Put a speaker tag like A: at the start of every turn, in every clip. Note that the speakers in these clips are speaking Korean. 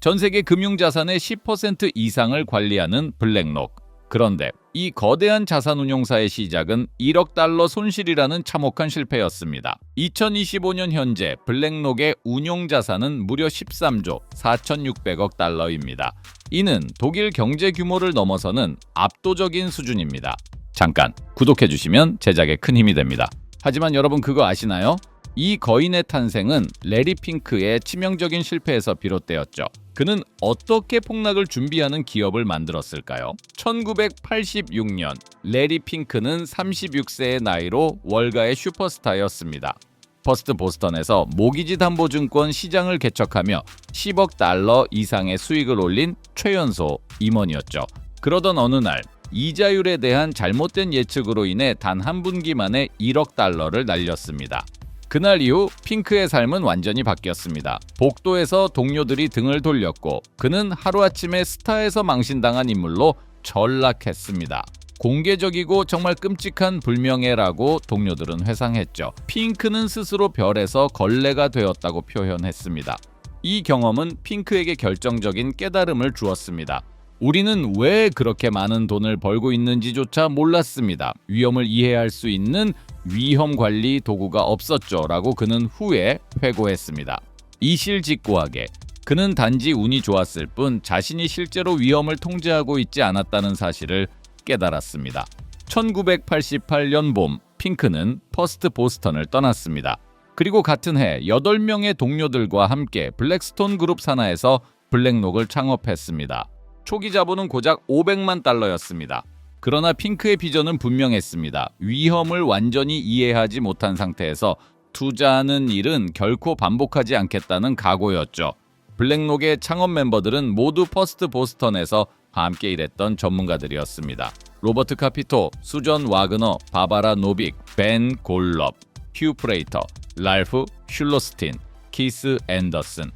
A: 전 세계 금융 자산의 10% 이상을 관리하는 블랙록. 그런데 이 거대한 자산 운용사의 시작은 1억 달러 손실이라는 참혹한 실패였습니다. 2025년 현재 블랙록의 운용 자산은 무려 13조 4,600억 달러입니다. 이는 독일 경제 규모를 넘어서는 압도적인 수준입니다. 잠깐 구독해 주시면 제작에 큰 힘이 됩니다. 하지만 여러분 그거 아시나요? 이 거인의 탄생은 레리 핑크의 치명적인 실패에서 비롯되었죠. 그는 어떻게 폭락을 준비하는 기업을 만들었을까요? 1986년 레리 핑크는 36세의 나이로 월가의 슈퍼스타였습니다. 퍼스트 보스턴에서 모기지 담보증권 시장을 개척하며 10억 달러 이상의 수익을 올린 최연소 임원이었죠. 그러던 어느 날 이자율에 대한 잘못된 예측으로 인해 단 한 분기 만에 1억 달러를 날렸습니다. 그날 이후 핑크의 삶은 완전히 바뀌었습니다. 복도에서 동료들이 등을 돌렸고 그는 하루아침에 스타에서 망신당한 인물로 전락했습니다. 공개적이고 정말 끔찍한 불명예라고 동료들은 회상했죠. 핑크는 스스로 별에서 걸레가 되었다고 표현했습니다. 이 경험은 핑크에게 결정적인 깨달음을 주었습니다. 우리는 왜 그렇게 많은 돈을 벌고 있는지조차 몰랐습니다. 위험을 이해할 수 있는 위험 관리 도구가 없었죠. 라고 그는 후에 회고했습니다. 이실직고하게 그는 단지 운이 좋았을 뿐 자신이 실제로 위험을 통제하고 있지 않았다는 사실을 깨달았습니다. 1988년 봄 핑크는 퍼스트 보스턴을 떠났습니다. 그리고 같은 해 8명의 동료들과 함께 블랙스톤 그룹 산하에서 블랙록을 창업했습니다. 초기 자본은 고작 500만 달러였습니다. 그러나 핑크의 비전은 분명했습니다. 위험을 완전히 이해하지 못한 상태에서 투자하는 일은 결코 반복하지 않겠다는 각오였죠. 블랙록의 창업 멤버들은 모두 퍼스트 보스턴에서 함께 일했던 전문가들이었습니다. 로버트 카피토, 수전 와그너, 바바라 노빅, 벤 골럽, 휴 프레이터, 랄프 슐로스틴, 키스 앤더슨.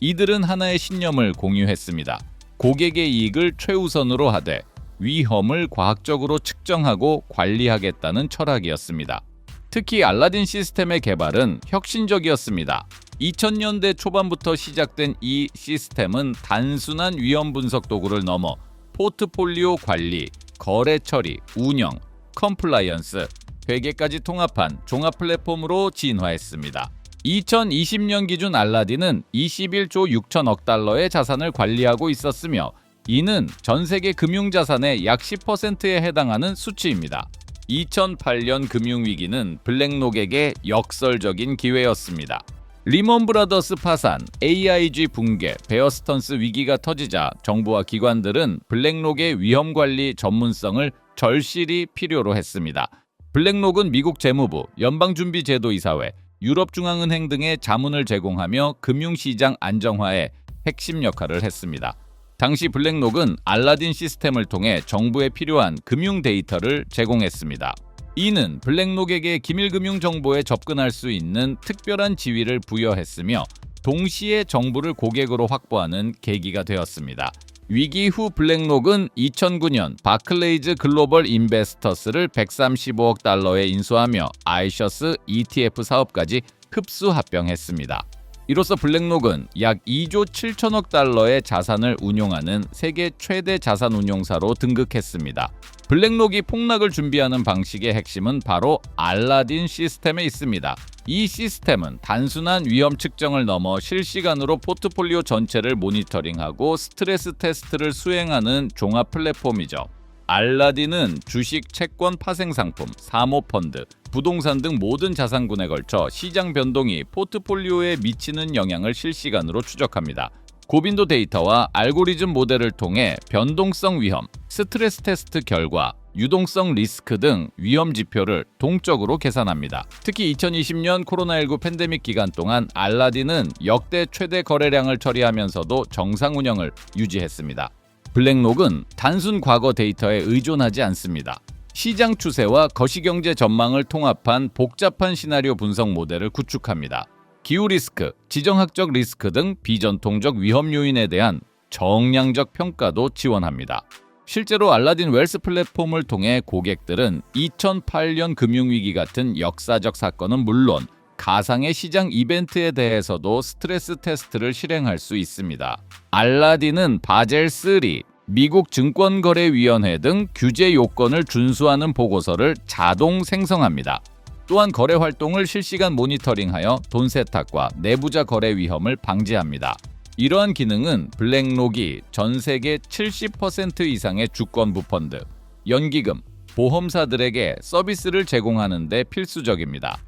A: 이들은 하나의 신념을 공유했습니다. 고객의 이익을 최우선으로 하되 위험을 과학적으로 측정하고 관리하겠다는 철학이었습니다. 특히 알라딘 시스템의 개발은 혁신적이었습니다. 2000년대 초반부터 시작된 이 시스템은 단순한 위험 분석 도구를 넘어 포트폴리오 관리, 거래 처리, 운영, 컴플라이언스, 회계까지 통합한 종합 플랫폼으로 진화했습니다. 2020년 기준 알라딘은 21조 6천억 달러의 자산을 관리하고 있었으며 이는 전 세계 금융 자산의 약 10%에 해당하는 수치입니다. 2008년 금융위기는 블랙록에게 역설적인 기회였습니다. 리먼 브라더스 파산, AIG 붕괴, 베어스턴스 위기가 터지자 정부와 기관들은 블랙록의 위험 관리 전문성을 절실히 필요로 했습니다. 블랙록은 미국 재무부, 연방준비제도이사회, 유럽중앙은행 등의 자문을 제공하며 금융시장 안정화에 핵심 역할을 했습니다. 당시 블랙록은 알라딘 시스템을 통해 정부에 필요한 금융 데이터를 제공했습니다. 이는 블랙록에게 기밀금융 정보에 접근할 수 있는 특별한 지위를 부여했으며 동시에 정부를 고객으로 확보하는 계기가 되었습니다. 위기 후 블랙록은 2009년 바클레이즈 글로벌 인베스터스를 135억 달러에 인수하며 아이셔스 ETF 사업까지 흡수 합병했습니다. 이로써 블랙록은 약 2조 7천억 달러의 자산을 운용하는 세계 최대 자산 운용사로 등극했습니다. 블랙록이 폭락을 준비하는 방식의 핵심은 바로 알라딘 시스템에 있습니다. 이 시스템은 단순한 위험 측정을 넘어 실시간으로 포트폴리오 전체를 모니터링하고 스트레스 테스트를 수행하는 종합 플랫폼이죠. 알라딘은 주식, 채권, 파생 상품, 사모펀드, 부동산 등 모든 자산군에 걸쳐 시장 변동이 포트폴리오에 미치는 영향을 실시간으로 추적합니다. 고빈도 데이터와 알고리즘 모델을 통해 변동성 위험, 스트레스 테스트 결과, 유동성 리스크 등 위험 지표를 동적으로 계산합니다. 특히 2020년 코로나19 팬데믹 기간 동안 알라딘은 역대 최대 거래량을 처리하면서도 정상 운영을 유지했습니다. 블랙록은 단순 과거 데이터에 의존하지 않습니다. 시장 추세와 거시경제 전망을 통합한 복잡한 시나리오 분석 모델을 구축합니다. 기후 리스크, 지정학적 리스크 등 비전통적 위험 요인에 대한 정량적 평가도 지원합니다. 실제로 알라딘 웰스 플랫폼을 통해 고객들은 2008년 금융위기 같은 역사적 사건은 물론 가상의 시장 이벤트에 대해서도 스트레스 테스트를 실행할 수 있습니다. 알라딘은 바젤 3, 미국 증권거래위원회 등 규제 요건을 준수하는 보고서를 자동 생성합니다. 또한 거래 활동을 실시간 모니터링하여 돈 세탁과 내부자 거래 위험을 방지합니다. 이러한 기능은 블랙록이 전 세계 70% 이상의 주권부 펀드, 연기금, 보험사들에게 서비스를 제공하는 데 필수적입니다.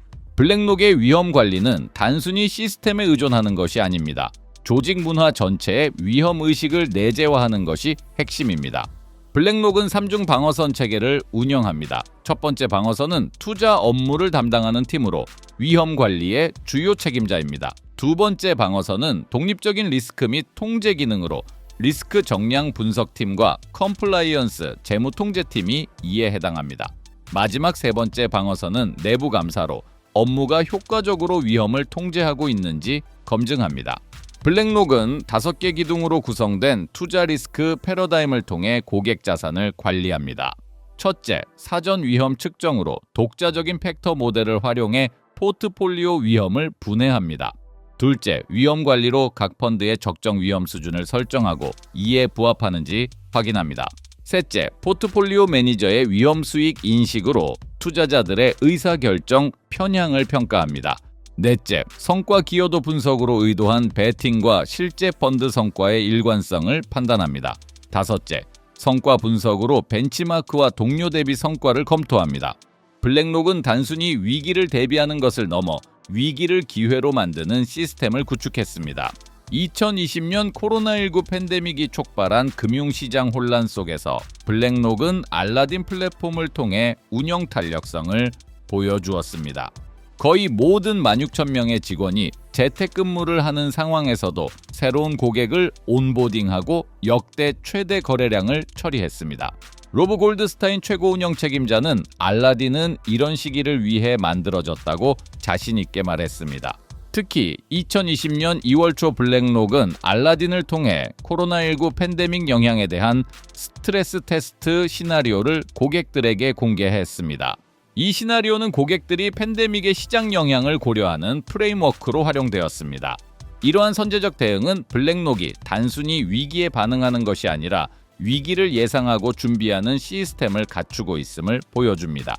A: 블랙록의 위험 관리는 단순히 시스템에 의존하는 것이 아닙니다. 조직 문화 전체의 위험 의식을 내재화하는 것이 핵심입니다. 블랙록은 3중 방어선 체계를 운영합니다. 첫 번째 방어선은 투자 업무를 담당하는 팀으로 위험 관리의 주요 책임자입니다. 두 번째 방어선은 독립적인 리스크 및 통제 기능으로 리스크 정량 분석팀과 컴플라이언스 재무 통제팀이 이에 해당합니다. 마지막 세 번째 방어선은 내부 감사로 업무가 효과적으로 위험을 통제하고 있는지 검증합니다. 블랙록은 5개 기둥으로 구성된 투자 리스크 패러다임을 통해 고객 자산을 관리합니다. 첫째, 사전 위험 측정으로 독자적인 팩터 모델을 활용해 포트폴리오 위험을 분해합니다. 둘째, 위험 관리로 각 펀드의 적정 위험 수준을 설정하고 이에 부합하는지 확인합니다. 셋째, 포트폴리오 매니저의 위험 수익 인식으로 투자자들의 의사결정 편향을 평가합니다. 넷째, 성과 기여도 분석으로 의도한 베팅과 실제 펀드 성과의 일관성을 판단합니다. 다섯째, 성과 분석으로 벤치마크와 동료 대비 성과를 검토합니다. 블랙록은 단순히 위기를 대비하는 것을 넘어 위기를 기회로 만드는 시스템을 구축했습니다. 2020년 코로나19 팬데믹이 촉발한 금융시장 혼란 속에서 블랙록은 알라딘 플랫폼을 통해 운영 탄력성을 보여주었습니다. 거의 모든 16,000명의 직원이 재택근무를 하는 상황에서도 새로운 고객을 온보딩하고 역대 최대 거래량을 처리했습니다. 로브 골드스타인 최고 운영 책임자는 알라딘은 이런 시기를 위해 만들어졌다고 자신 있게 말했습니다. 특히 2020년 2월 초 블랙록은 알라딘을 통해 코로나19 팬데믹 영향에 대한 스트레스 테스트 시나리오를 고객들에게 공개했습니다. 이 시나리오는 고객들이 팬데믹의 시장 영향을 고려하는 프레임워크로 활용되었습니다. 이러한 선제적 대응은 블랙록이 단순히 위기에 반응하는 것이 아니라 위기를 예상하고 준비하는 시스템을 갖추고 있음을 보여줍니다.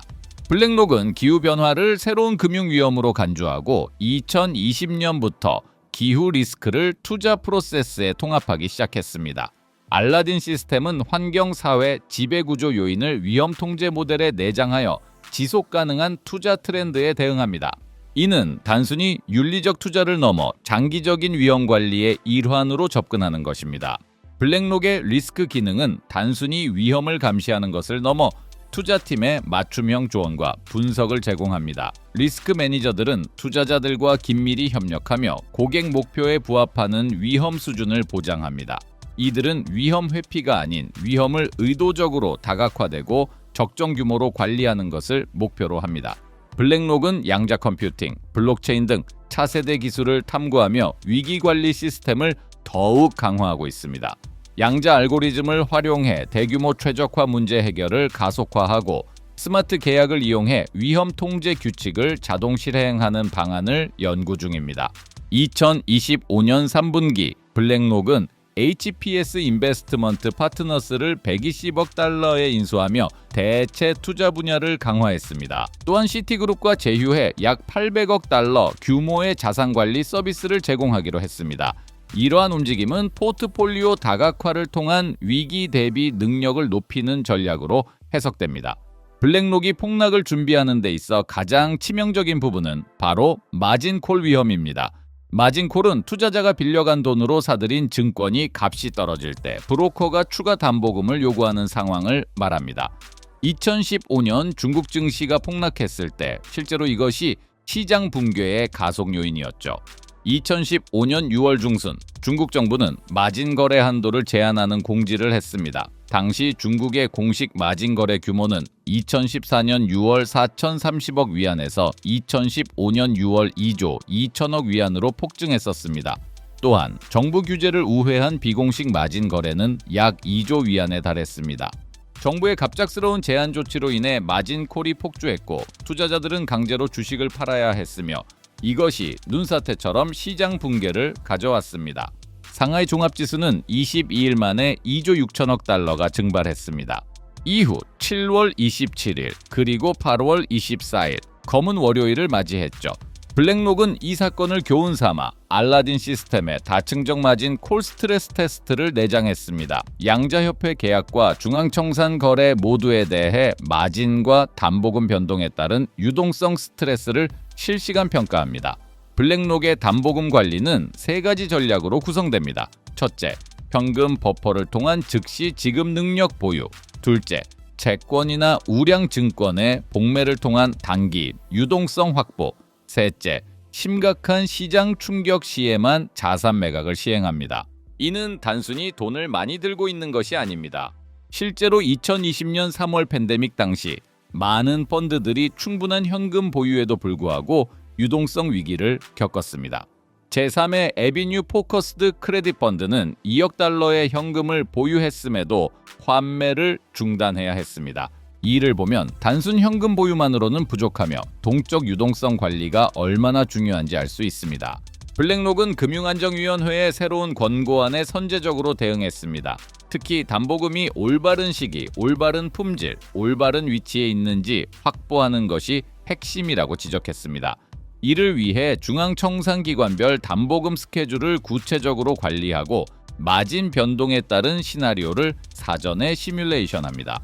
A: 블랙록은 기후변화를 새로운 금융 위험으로 간주하고 2020년부터 기후 리스크를 투자 프로세스에 통합하기 시작했습니다. 알라딘 시스템은 환경, 사회, 지배구조 요인을 위험 통제 모델에 내장하여 지속 가능한 투자 트렌드에 대응합니다. 이는 단순히 윤리적 투자를 넘어 장기적인 위험 관리의 일환으로 접근하는 것입니다. 블랙록의 리스크 기능은 단순히 위험을 감시하는 것을 넘어 투자팀의 맞춤형 조언과 분석을 제공합니다. 리스크 매니저들은 투자자들과 긴밀히 협력하며 고객 목표에 부합하는 위험 수준을 보장합니다. 이들은 위험 회피가 아닌 위험을 의도적으로 다각화되고 적정 규모로 관리하는 것을 목표로 합니다. 블랙록은 양자 컴퓨팅, 블록체인 등 차세대 기술을 탐구하며 위기 관리 시스템을 더욱 강화하고 있습니다. 양자 알고리즘을 활용해 대규모 최적화 문제 해결을 가속화하고 스마트 계약을 이용해 위험 통제 규칙을 자동 실행하는 방안을 연구 중입니다. 2025년 3분기 블랙록은 HPS 인베스트먼트 파트너스를 120억 달러에 인수하며 대체 투자 분야를 강화했습니다. 또한 시티그룹과 제휴해 약 800억 달러 규모의 자산 관리 서비스를 제공하기로 했습니다. 이러한 움직임은 포트폴리오 다각화를 통한 위기 대비 능력을 높이는 전략으로 해석됩니다. 블랙록이 폭락을 준비하는 데 있어 가장 치명적인 부분은 바로 마진콜 위험입니다. 마진콜은 투자자가 빌려간 돈으로 사들인 증권이 값이 떨어질 때 브로커가 추가 담보금을 요구하는 상황을 말합니다. 2015년 중국 증시가 폭락했을 때 실제로 이것이 시장 붕괴의 가속 요인이었죠. 2015년 6월 중순 중국 정부는 마진 거래 한도를 제한하는 공지를 했습니다. 당시 중국의 공식 마진 거래 규모는 2014년 6월 4,030억 위안에서 2015년 6월 2조 2천억 위안으로 폭증했었습니다. 또한 정부 규제를 우회한 비공식 마진 거래는 약 2조 위안에 달했습니다. 정부의 갑작스러운 제한 조치로 인해 마진 콜이 폭주했고 투자자들은 강제로 주식을 팔아야 했으며 이것이 눈사태처럼 시장 붕괴를 가져왔습니다. 상하이 종합지수는 22일 만에 2조 6천억 달러가 증발했습니다. 이후 7월 27일 그리고 8월 24일 검은 월요일을 맞이했죠. 블랙록은 이 사건을 교훈 삼아 알라딘 시스템에 다층적 마진 콜 스트레스 테스트를 내장했습니다. 양자협회 계약과 중앙청산 거래 모두에 대해 마진과 담보금 변동에 따른 유동성 스트레스를 실시간 평가합니다. 블랙록의 담보금 관리는 세 가지 전략으로 구성됩니다. 첫째, 현금 버퍼를 통한 즉시 지급 능력 보유. 둘째, 채권이나 우량 증권의 복매를 통한 단기 유동성 확보. 셋째, 심각한 시장 충격 시에만 자산 매각을 시행합니다. 이는 단순히 돈을 많이 들고 있는 것이 아닙니다. 실제로 2020년 3월 팬데믹 당시 많은 펀드들이 충분한 현금 보유에도 불구하고 유동성 위기를 겪었습니다. 제3의 에비뉴 포커스드 크레딧 펀드는 2억 달러의 현금을 보유했음에도 환매를 중단해야 했습니다. 이를 보면 단순 현금 보유만으로는 부족하며 동적 유동성 관리가 얼마나 중요한지 알 수 있습니다. 블랙록은 금융안정위원회의 새로운 권고안에 선제적으로 대응했습니다. 특히 담보금이 올바른 시기, 올바른 품질, 올바른 위치에 있는지 확보하는 것이 핵심이라고 지적했습니다. 이를 위해 중앙청산기관별 담보금 스케줄을 구체적으로 관리하고 마진 변동에 따른 시나리오를 사전에 시뮬레이션합니다.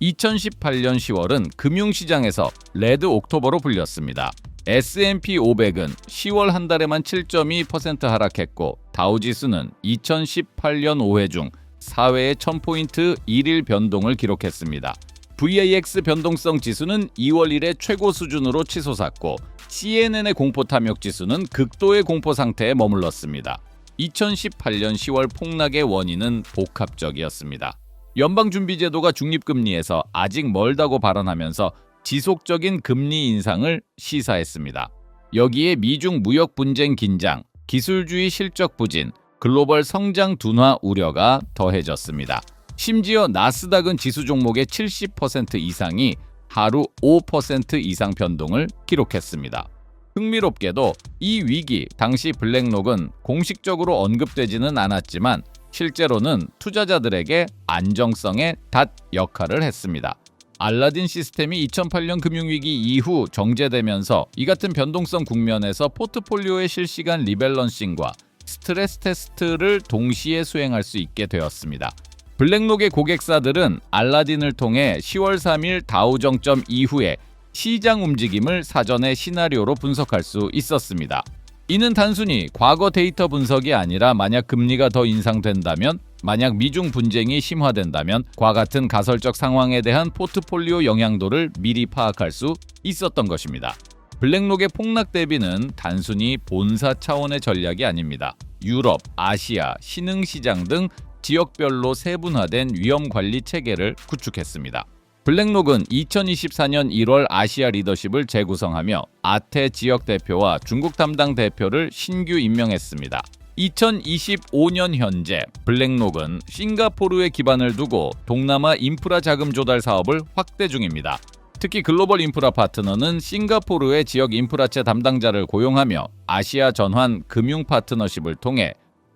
A: 2018년 10월은 금융시장에서 레드 옥토버로 불렸습니다. S&P 500은 10월 한 달에만 7.2% 하락했고 다우지수는 2018년 5회 중 4회의 1000포인트 1일 변동을 기록했습니다. VIX 변동성 지수는 2월 1에 최고 수준으로 치솟았고 CNN의 공포 탐욕 지수는 극도의 공포 상태에 머물렀습니다. 2018년 10월 폭락의 원인은 복합적이었습니다. 연방준비제도가 중립금리에서 아직 멀다고 발언하면서 지속적인 금리 인상을 시사했습니다. 여기에 미중 무역 분쟁 긴장, 기술주의 실적 부진, 글로벌 성장 둔화 우려가 더해졌습니다. 심지어 나스닥은 지수 종목의 70% 이상이 하루 5% 이상 변동을 기록했습니다. 흥미롭게도 이 위기 당시 블랙록은 공식적으로 언급되지는 않았지만 실제로는 투자자들에게 안정성의 닷 역할을 했습니다. 알라딘 시스템이 2008년 금융위기 이후 정제되면서 이 같은 변동성 국면에서 포트폴리오의 실시간 리밸런싱과 스트레스 테스트를 동시에 수행할 수 있게 되었습니다. 블랙록의 고객사들은 알라딘을 통해 10월 3일 다우 정점 이후에 시장 움직임을 사전에 시나리오로 분석할 수 있었습니다. 이는 단순히 과거 데이터 분석이 아니라 만약 금리가 더 인상된다면, 만약 미중 분쟁이 심화된다면 과 같은 가설적 상황에 대한 포트폴리오 영향도를 미리 파악할 수 있었던 것입니다. 블랙록의 폭락 대비는 단순히 본사 차원의 전략이 아닙니다. 유럽, 아시아, 신흥시장 등 지역별로 세분화된 위험 관리 체계를 구축했습니다. 블랙록은 2024년 1월 아시아 리더십을 재구성하며 아태 지역 대표와 중국 담당 대표를 신규 임명했습니다. 2025년 현재 블랙록은 싱가포르에 기반을 두고 동남아 인프라 자금 조달 사업을 확대 중입니다. 특히 글로벌 인프라 파트너는 싱가포르의 지역 인프라체 담당자를 고용하며 아시아 전환 금융 파트너십을 통해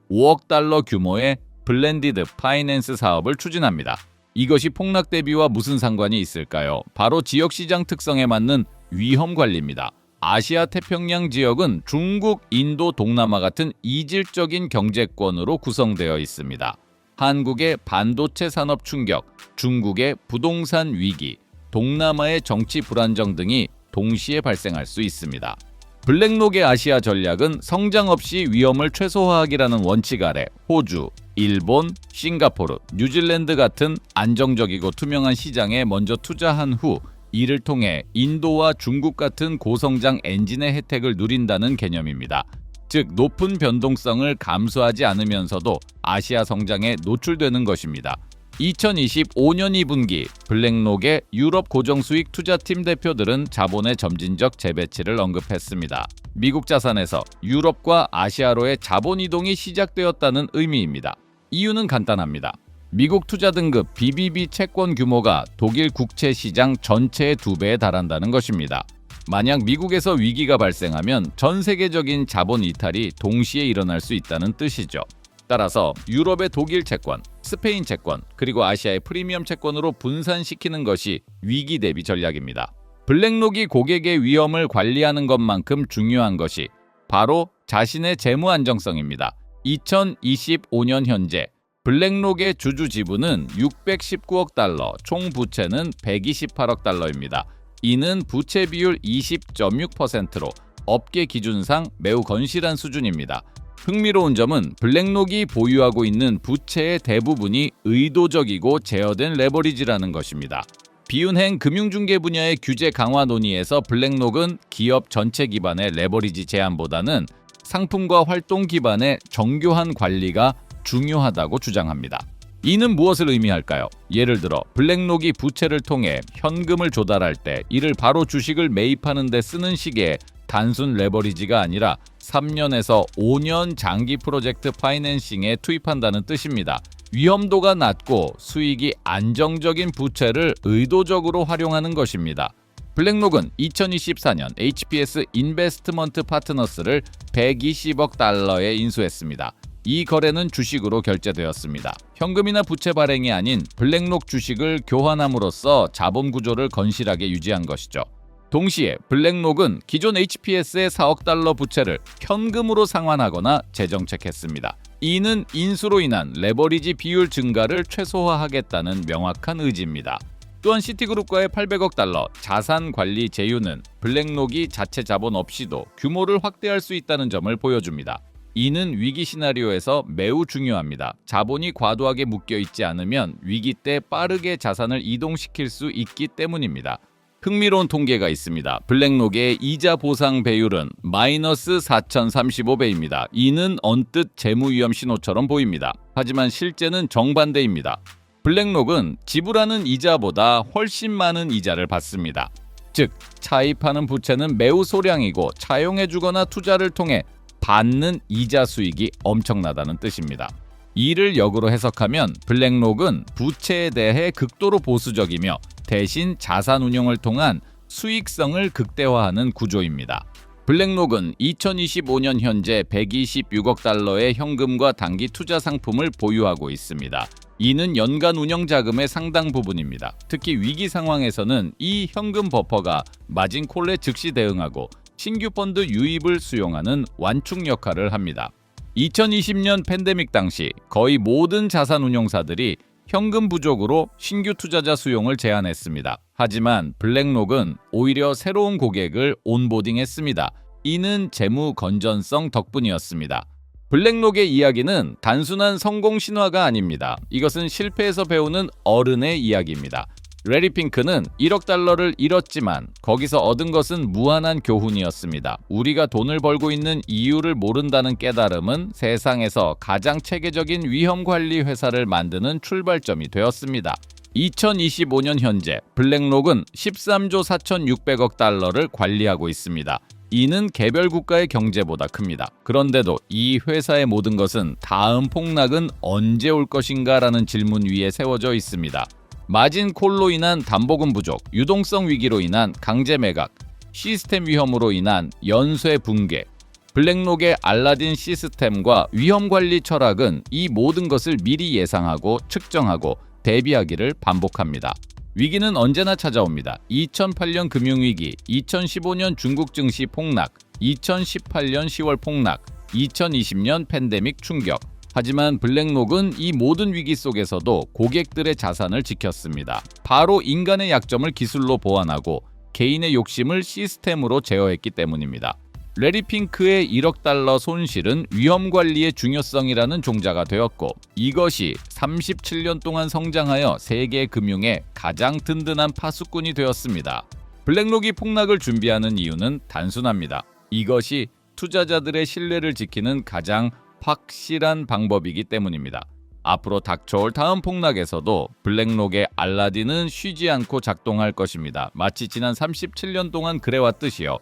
A: 5억 달러 규모의 블렌디드 파이낸스 사업을 추진합니다. 이것이 폭락 대비와 무슨 상관이 있을까요? 바로 지역 시장 특성에 맞는 위험 관리입니다. 아시아 태평양 지역은 중국, 인도, 동남아 같은 이질적인 경제권으로 구성되어 있습니다. 한국의 반도체 산업 충격, 중국의 부동산 위기, 동남아의 정치 불안정 등이 동시에 발생할 수 있습니다. 블랙록의 아시아 전략은 성장 없이 위험을 최소화하기라는 원칙 아래 호주, 일본, 싱가포르, 뉴질랜드 같은 안정적이고 투명한 시장에 먼저 투자한 후 이를 통해 인도와 중국 같은 고성장 엔진의 혜택을 누린다는 개념입니다. 즉 높은 변동성을 감수하지 않으면서도 아시아 성장에 노출되는 것입니다. 2025년 2분기 블랙록의 유럽 고정수익 투자팀 대표들은 자본의 점진적 재배치를 언급했습니다. 미국 자산에서 유럽과 아시아로의 자본 이동이 시작되었다는 의미입니다. 이유는 간단합니다. 미국 투자 등급 BBB 채권 규모가 독일 국채 시장 전체의 두 배에 달한다는 것입니다. 만약 미국에서 위기가 발생하면 전 세계적인 자본 이탈이 동시에 일어날 수 있다는 뜻이죠. 따라서 유럽의 독일 채권, 스페인 채권, 그리고 아시아의 프리미엄 채권으로 분산시키는 것이 위기 대비 전략입니다. 블랙록이 고객의 위험을 관리하는 것만큼 중요한 것이 바로 자신의 재무 안정성입니다. 2025년 현재 블랙록의 주주 지분은 619억 달러, 총 부채는 128억 달러입니다. 이는 부채 비율 20.6%로 업계 기준상 매우 건실한 수준입니다. 흥미로운 점은 블랙록이 보유하고 있는 부채의 대부분이 의도적이고 제어된 레버리지라는 것입니다. 비운행 금융중개 분야의 규제 강화 논의에서 블랙록은 기업 전체 기반의 레버리지 제한보다는 상품과 활동 기반의 정교한 관리가 중요하다고 주장합니다. 이는 무엇을 의미할까요? 예를 들어 블랙록이 부채를 통해 현금을 조달할 때 이를 바로 주식을 매입하는 데 쓰는 식의 단순 레버리지가 아니라 3년에서 5년 장기 프로젝트 파이낸싱에 투입한다는 뜻입니다. 위험도가 낮고 수익이 안정적인 부채를 의도적으로 활용하는 것입니다. 블랙록은 2024년 HPS 인베스트먼트 파트너스를 120억 달러에 인수했습니다. 이 거래는 주식으로 결제되었습니다. 현금이나 부채 발행이 아닌 블랙록 주식을 교환함으로써 자본 구조를 건실하게 유지한 것이죠. 동시에 블랙록은 기존 HPS의 4억 달러 부채를 현금으로 상환하거나 재정책했습니다. 이는 인수로 인한 레버리지 비율 증가를 최소화하겠다는 명확한 의지입니다. 또한 시티그룹과의 800억 달러 자산 관리 제휴는 블랙록이 자체 자본 없이도 규모를 확대할 수 있다는 점을 보여줍니다. 이는 위기 시나리오에서 매우 중요합니다. 자본이 과도하게 묶여 있지 않으면 위기 때 빠르게 자산을 이동시킬 수 있기 때문입니다. 흥미로운 통계가 있습니다. 블랙록의 이자 보상 배율은 마이너스 4,035배입니다. 이는 언뜻 재무 위험 신호처럼 보입니다. 하지만 실제는 정반대입니다. 블랙록은 지불하는 이자보다 훨씬 많은 이자를 받습니다. 즉, 차입하는 부채는 매우 소량이고 차용해 주거나 투자를 통해 받는 이자 수익이 엄청나다는 뜻입니다. 이를 역으로 해석하면 블랙록은 부채에 대해 극도로 보수적이며 대신 자산 운용을 통한 수익성을 극대화하는 구조입니다. 블랙록은 2025년 현재 126억 달러의 현금과 단기 투자 상품을 보유하고 있습니다. 이는 연간 운영 자금의 상당 부분입니다. 특히 위기 상황에서는 이 현금 버퍼가 마진 콜에 즉시 대응하고 신규 펀드 유입을 수용하는 완충 역할을 합니다. 2020년 팬데믹 당시 거의 모든 자산 운용사들이 현금 부족으로 신규 투자자 수용을 제한했습니다. 하지만 블랙록은 오히려 새로운 고객을 온보딩했습니다. 이는 재무 건전성 덕분이었습니다. 블랙록의 이야기는 단순한 성공 신화가 아닙니다. 이것은 실패에서 배우는 어른의 이야기입니다. 레리 핑크는 1억 달러를 잃었지만 거기서 얻은 것은 무한한 교훈이었습니다. 우리가 돈을 벌고 있는 이유를 모른다는 깨달음은 세상에서 가장 체계적인 위험 관리 회사를 만드는 출발점이 되었습니다. 2025년 현재 블랙록은 13조 4,600억 달러를 관리하고 있습니다. 이는 개별 국가의 경제보다 큽니다. 그런데도 이 회사의 모든 것은 다음 폭락은 언제 올 것인가라는 질문 위에 세워져 있습니다. 마진 콜로 인한 담보금 부족, 유동성 위기로 인한 강제 매각, 시스템 위험으로 인한 연쇄 붕괴, 블랙록의 알라딘 시스템과 위험 관리 철학은 이 모든 것을 미리 예상하고 측정하고 대비하기를 반복합니다. 위기는 언제나 찾아옵니다. 2008년 금융위기, 2015년 중국 증시 폭락, 2018년 10월 폭락, 2020년 팬데믹 충격, 하지만 블랙록은 이 모든 위기 속에서도 고객들의 자산을 지켰습니다. 바로 인간의 약점을 기술로 보완하고 개인의 욕심을 시스템으로 제어했기 때문입니다. 레리 핑크의 1억 달러 손실은 위험 관리의 중요성이라는 종자가 되었고 이것이 37년 동안 성장하여 세계 금융의 가장 든든한 파수꾼이 되었습니다. 블랙록이 폭락을 준비하는 이유는 단순합니다. 이것이 투자자들의 신뢰를 지키는 가장 확실한 방법이기 때문입니다. 앞으로 닥쳐올 다음 폭락에서도 블랙록의 알라딘은 쉬지 않고 작동할 것입니다. 마치 지난 37년 동안 그래왔듯이요.